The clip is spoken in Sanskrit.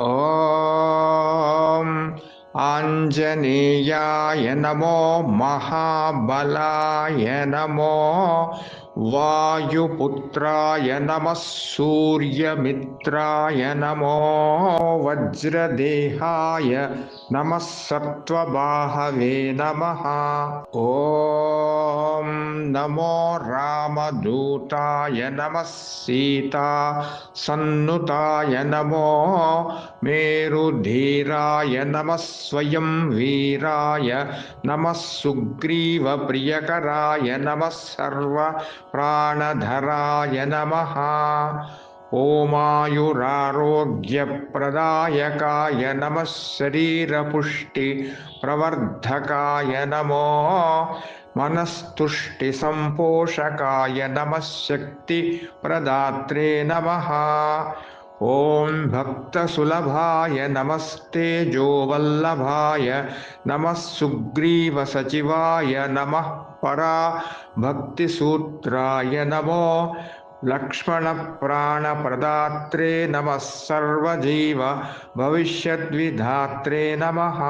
ॐ आञ्जनेयाय नमो महाबलाय नमो वायुपुत्राय नमः सूर्यमित्राय नमो वज्रदेहाय नमः सत्त्वबाहवे नमः। ॐ नमो रामदूताय नमः सीता सन्नुताय नमो मेरुधीराय नमः स्वयं वीराय नमः सुग्रीवप्रियकराय नमः सर्वप्राणधराय नमः ओमायुरारोग्यप्रदायकाय नमः शरीरपुष्टिप्रवर्धकाय नमो। मनस्तुष्टिसम्पोषकाय नमः शक्तिप्रदात्रे नमः। ॐ भक्तसुलभाय नमस्तेजोवल्लभाय नमः सुग्रीवसचिवाय नमः परा भक्तिसूत्राय नमो। लक्ष्मणप्राणप्रदात्रे नमः सर्वजीव भविष्यद्विधात्रे नमः